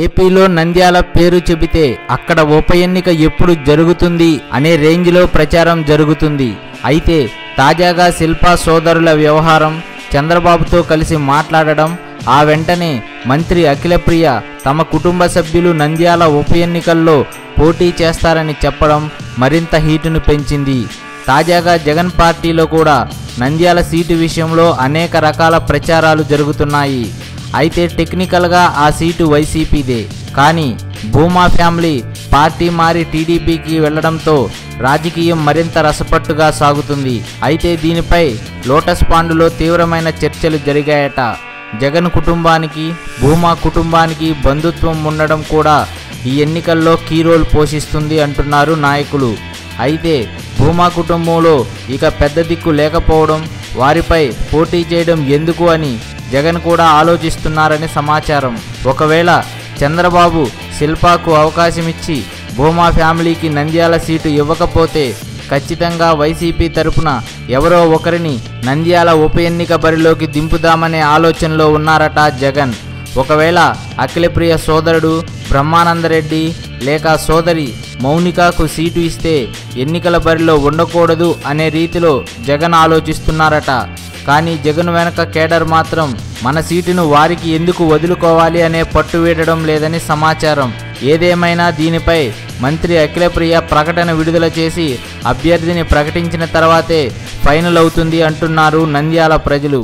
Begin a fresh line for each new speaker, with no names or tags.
ఏపీలో నంద్యాల పేరు చెబితే అక్కడ ఉప ఎన్నిక ఎప్పుడు జరుగుతుంది అనే రేంజ్లో ప్రచారం జరుగుతుంది. అయితే తాజాగా శిల్పా సోదరుల వ్యవహారం చంద్రబాబుతో కలిసి మాట్లాడడం ఆ వెంటనే మంత్రి అఖిలప్రియ తమ కుటుంబ సభ్యులు నంద్యాల ఉప ఎన్నికల్లో పోటీ చేస్తారని చెప్పడం మరింత హీటును పెంచింది. తాజాగా జగన్ పార్టీలో కూడా నంద్యాల సీటు విషయంలో అనేక రకాల ప్రచారాలు జరుగుతున్నాయి. అయితే టెక్నికల్గా ఆ సీటు వైసీపీదే. కానీ భూమా ఫ్యామిలీ పార్టీ మారి టీడీపీకి వెళ్ళడంతో రాజకీయం మరింత రసపట్టుగా సాగుతుంది. అయితే దీనిపై లోటస్ పాండులో తీవ్రమైన చర్చలు జరిగాయట. జగన్ కుటుంబానికి భూమా కుటుంబానికి బంధుత్వం ఉండడం కూడా ఈ ఎన్నికల్లో కీ రోల్ పోషిస్తుంది అంటున్నారు నాయకులు. అయితే భూమా కుటుంబంలో ఇక పెద్ద దిక్కు లేకపోవడం వారిపై పోటీ చేయడం ఎందుకు అని జగన్ కూడా ఆలోచిస్తున్నారని సమాచారం. ఒకవేళ చంద్రబాబు శిల్పాకు అవకాశమిచ్చి భూమా ఫ్యామిలీకి నంద్యాల సీటు ఇవ్వకపోతే ఖచ్చితంగా వైసీపీ తరపున ఎవరో ఒకరిని నంద్యాల ఉప ఎన్నిక బరిలోకి దింపుదామనే ఆలోచనలో ఉన్నారట జగన్. ఒకవేళ అఖిలప్రియ సోదరుడు బ్రహ్మానందరెడ్డి లేక సోదరి మౌనికకు సీటు ఇస్తే ఎన్నికల బరిలో ఉండకూడదు అనే రీతిలో జగన్ ఆలోచిస్తున్నారట. కానీ జగన్ వెనక కేడర్ మాత్రం మన సీటును వారికి ఎందుకు వదులుకోవాలి అనే పట్టు వీడడం లేదని సమాచారం. ఏదేమైనా దీనిపై మంత్రి అఖిలప్రియ ప్రకటన విడుదల చేసి అభ్యర్థిని ప్రకటించిన తర్వాతే ఫైనల్ అవుతుంది అంటున్నారు నంద్యాల ప్రజలు.